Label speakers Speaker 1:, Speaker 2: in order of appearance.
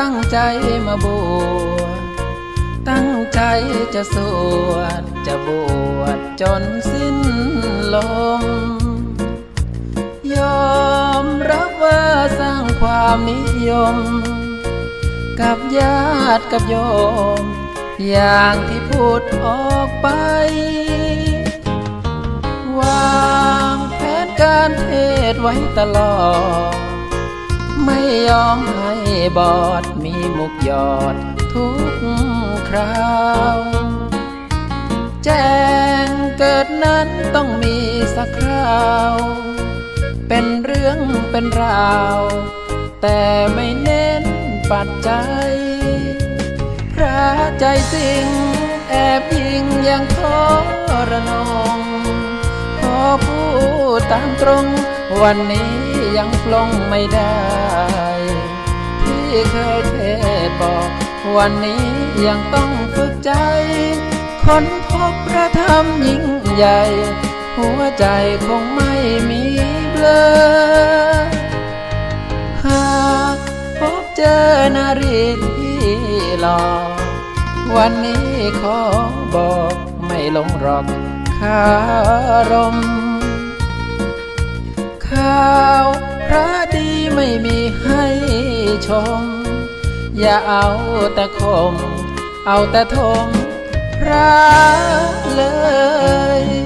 Speaker 1: ตั้งใจมาบวชตั้งใจจะสวดจะบวชจนสิ้นลม ยอมรับว่าสร้างความนิยม กับญาติกับโยม อย่างที่พูดออกไป วางแผนการเทศไว้ตลอด ไม่ยอมห บอดมีมุกยอดทุกคราว แจ้งเกิดนั้นต้องมีสักคราว เป็นเรื่องเป็นราว แต่ไม่เน้นปัจจัยพระใจสิงแอบยิงยังทรนงขอพูดตามตรงวันนี้ยังปลงไม่ได้ เคยเทบอก วันนี้ยังต้องฝึกใจ ค้นพบพระธรรมยิ่งใหญ่ หัวใจคงไม่มีเบลอหากพบเจอนารีที่หลอวันนี้ขอบอกไม่หลงหรอกคารมข่า พระดีไม่มีให้ชม อย่าเอาแต่คม เอาแต่ทมพระเลย